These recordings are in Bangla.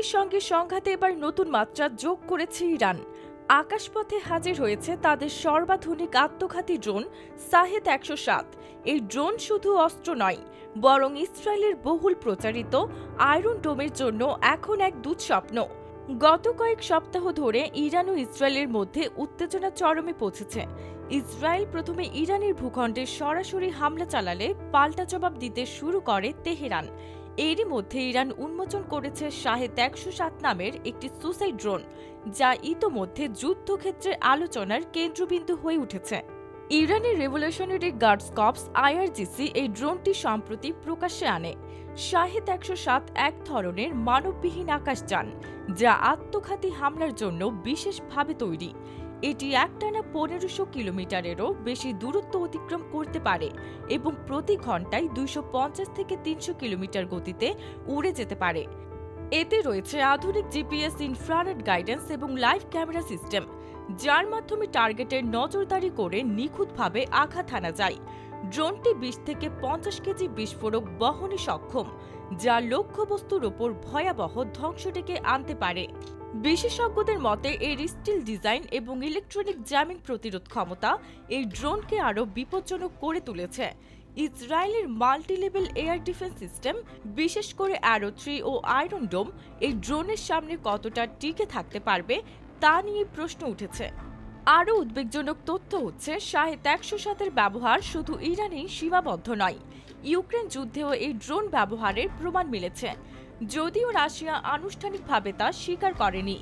ইসরায়েলের সঙ্গে সংঘাতে এবার নতুন মাত্রা যোগ করেছে ইরান। আকাশপথে হাজির হয়েছে তাদের সর্বাধুনিক আত্মঘাতী ড্রোন সাহেদ একশো সাত। এই ড্রোন শুধু অস্ত্র নয়, বরং ইসরায়েলের বহুল প্রচারিত আয়রন ডোমের জন্য এখন এক দুঃস্বপ্ন। গত কয়েক সপ্তাহ ধরে ইরান ও ইসরায়েলের মধ্যে উত্তেজনা চরমে পৌঁছেছে। ইসরায়েল প্রথমে ইরানের ভূখণ্ডে সরাসরি হামলা চালালে পাল্টা জবাব দিতে শুরু করে তেহরান। এরই মধ্যে ইরান উন্মোচন করেছে শাহেদ একশো সাত নামের একটি সুসাইড ড্রোন, যা ইতোমধ্যে যুদ্ধক্ষেত্রে আলোচনার কেন্দ্রবিন্দু হয়ে উঠেছে। ইরানের রেভলিউশনারি গার্ডস কপস আইআরজিসি এই ড্রোনটি সম্প্রতি প্রকাশ্যে আনে। শাহেদ একশো সাত এক ধরনের মানববিহীন আকাশযান, যা আত্মঘাতী হামলার জন্য বিশেষভাবে তৈরি। এটি একটানা পনেরোশো কিলোমিটারেরও বেশি দূরত্ব অতিক্রম করতে পারে এবং প্রতি ঘন্টায় দুইশো পঞ্চাশ থেকে তিনশো কিলোমিটার গতিতে উড়ে যেতে পারে। এতে রয়েছে আধুনিক জিপিএস ইনফ্রারেড গাইডেন্স এবং লাইভ ক্যামেরা সিস্টেম, যার মাধ্যমে টার্গেটের নজরদারি করে নিখুঁতভাবে আঘাত হানা যায়। ড্রোনটি বিশ থেকে পঞ্চাশ কেজি বিস্ফোরক বহনে সক্ষম যা লক্ষ্যবস্তুর ওপর ভয়াবহ ধ্বংস ডেকে আনতে পারে। বিশেষজ্ঞদের মতে এর স্টিল ডিজাইন এবং ইলেকট্রনিক জ্যামিং প্রতিরোধ ক্ষমতা এই ড্রোনকে আরও বিপজ্জনক করে তুলেছে। ইসরায়েলের multi level air defence system, বিশেষ করে অ্যারো থ্রি ও আয়রন ডোম, এই ড্রোনের সামনে কতটা টিকে থাকতে পারবে তা নিয়ে প্রশ্ন উঠেছে। আরও উদ্বেগজনক তথ্য হচ্ছে, শাহেদ একশো সাতের ব্যবহার শুধু ইরানেই সীমাবদ্ধ নয়। ইউক্রেন যুদ্ধেও এই ড্রোন ব্যবহারের প্রমাণ মিলেছে। যদিও রাশিয়া আনুষ্ঠানিকভাবে তা স্বীকার করেনি।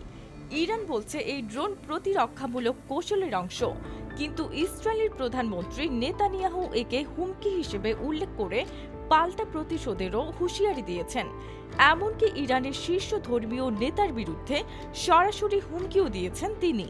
ইরান বলছে এই ড্রোন প্রতিরক্ষামূলক কৌশলের অংশ। কিন্তু ইসরায়েলের প্রধানমন্ত্রী নেতানিয়াহু একে হুমকি হিসেবে উল্লেখ করে পাল্টা প্রতিশোধেরও হুঁশিয়ারি দিয়েছেন। এমনকি ইরানের শীর্ষ ধর্মীয় নেতার বিরুদ্ধে সরাসরি হুমকিও দিয়েছেন তিনি।